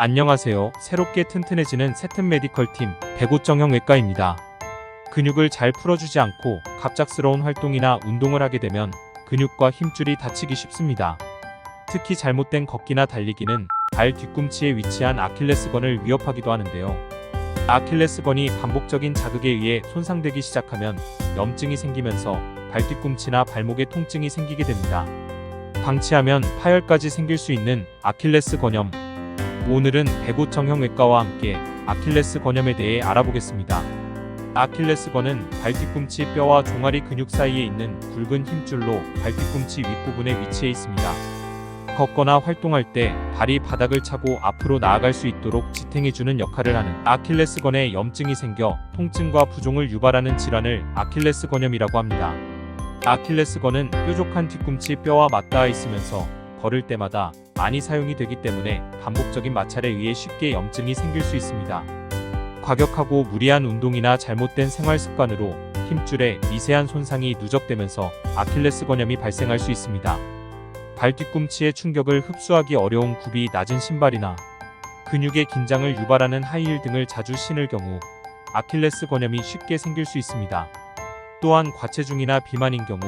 안녕하세요. 새롭게 튼튼해지는 세튼 메디컬 팀 배고정형 외과입니다. 근육을 잘 풀어주지 않고 갑작스러운 활동이나 운동을 하게 되면 근육과 힘줄이 다치기 쉽습니다. 특히 잘못된 걷기나 달리기는 발 뒤꿈치에 위치한 아킬레스건을 위협하기도 하는데요. 아킬레스건이 반복적인 자극에 의해 손상되기 시작하면 염증이 생기면서 발 뒤꿈치나 발목에 통증이 생기게 됩니다. 방치하면 파열까지 생길 수 있는 아킬레스 건염. 오늘은 배고청형외과와 함께 아킬레스 건염에 대해 알아보겠습니다. 아킬레스 건은 발뒤꿈치 뼈와 종아리 근육 사이에 있는 굵은 힘줄로 발뒤꿈치 윗부분에 위치해 있습니다. 걷거나 활동할 때 발이 바닥을 차고 앞으로 나아갈 수 있도록 지탱해주는 역할을 하는 아킬레스 건에 염증이 생겨 통증과 부종을 유발하는 질환을 아킬레스 건염이라고 합니다. 아킬레스 건은 뾰족한 뒤꿈치 뼈와 맞닿아 있으면서 걸을 때마다 많이 사용이 되기 때문에 반복적인 마찰에 의해 쉽게 염증이 생길 수 있습니다. 과격하고 무리한 운동이나 잘못된 생활 습관으로 힘줄에 미세한 손상이 누적되면서 아킬레스건염이 발생할 수 있습니다. 발 뒤꿈치의 충격을 흡수하기 어려운 굽이 낮은 신발이나 근육의 긴장을 유발하는 하이힐 등을 자주 신을 경우 아킬레스건염이 쉽게 생길 수 있습니다. 또한 과체중이나 비만인 경우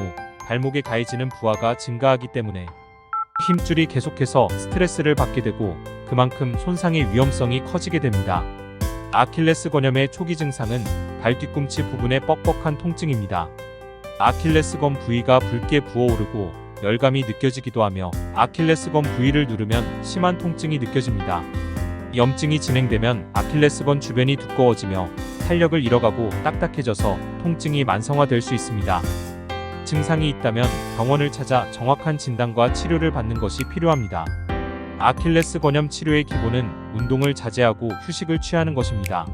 발목에 가해지는 부하가 증가하기 때문에 힘줄이 계속해서 스트레스를 받게 되고 그만큼 손상의 위험성이 커지게 됩니다. 아킬레스 건염의 초기 증상은 발 뒤꿈치 부분의 뻑뻑한 통증입니다. 아킬레스건 부위가 붉게 부어오르고 열감이 느껴지기도 하며 아킬레스건 부위를 누르면 심한 통증이 느껴집니다. 염증이 진행되면 아킬레스건 주변이 두꺼워지며 탄력을 잃어가고 딱딱해져서 통증이 만성화될 수 있습니다. 증상이 있다면 병원을 찾아 정확한 진단과 치료를 받는 것이 필요합니다. 아킬레스 건염 치료의 기본은 운동을 자제하고 휴식을 취하는 것입니다.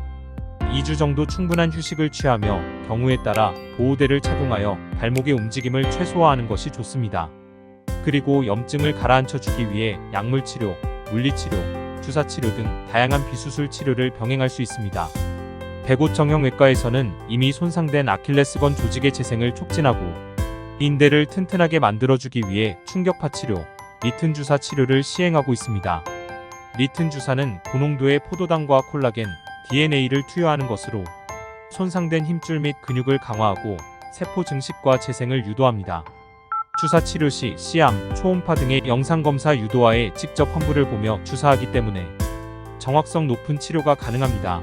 2주 정도 충분한 휴식을 취하며 경우에 따라 보호대를 착용하여 발목의 움직임을 최소화하는 것이 좋습니다. 그리고 염증을 가라앉혀 주기 위해 약물 치료, 물리 치료, 주사 치료 등 다양한 비수술 치료를 병행할 수 있습니다. 배고청형외과에서는 이미 손상된 아킬레스건 조직의 재생을 촉진하고 인대를 튼튼하게 만들어주기 위해 충격파 치료, 리튼 주사 치료를 시행하고 있습니다. 리튼 주사는 고농도의 포도당과 콜라겐, DNA를 투여하는 것으로 손상된 힘줄 및 근육을 강화하고 세포 증식과 재생을 유도합니다. 주사 치료 시 시암, 초음파 등의 영상 검사 유도화에 직접 환부를 보며 주사하기 때문에 정확성 높은 치료가 가능합니다.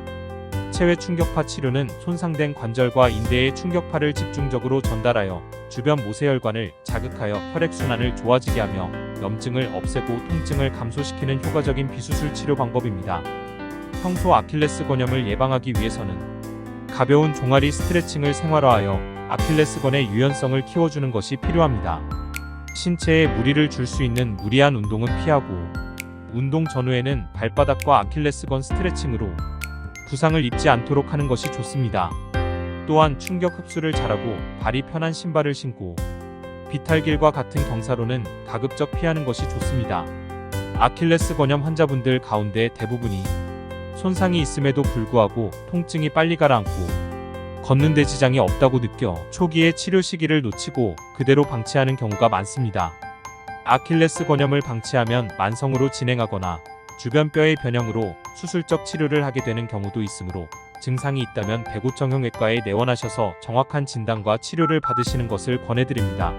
체외 충격파 치료는 손상된 관절과 인대에 충격파를 집중적으로 전달하여 주변 모세혈관을 자극하여 혈액순환을 좋아지게 하며 염증을 없애고 통증을 감소시키는 효과적인 비수술 치료 방법입니다. 평소 아킬레스 건염을 예방하기 위해서는 가벼운 종아리 스트레칭을 생활화하여 아킬레스건의 유연성을 키워주는 것이 필요합니다. 신체에 무리를 줄 수 있는 무리한 운동은 피하고 운동 전후에는 발바닥과 아킬레스건 스트레칭으로 부상을 입지 않도록 하는 것이 좋습니다. 또한 충격 흡수를 잘하고 발이 편한 신발을 신고 비탈길과 같은 경사로는 가급적 피하는 것이 좋습니다. 아킬레스 건염 환자분들 가운데 대부분이 손상이 있음에도 불구하고 통증이 빨리 가라앉고 걷는 데 지장이 없다고 느껴 초기에 치료 시기를 놓치고 그대로 방치하는 경우가 많습니다. 아킬레스 건염을 방치하면 만성으로 진행하거나 주변 뼈의 변형으로 수술적 치료를 하게 되는 경우도 있으므로 증상이 있다면 배구청형외과에 내원하셔서 정확한 진단과 치료를 받으시는 것을 권해드립니다.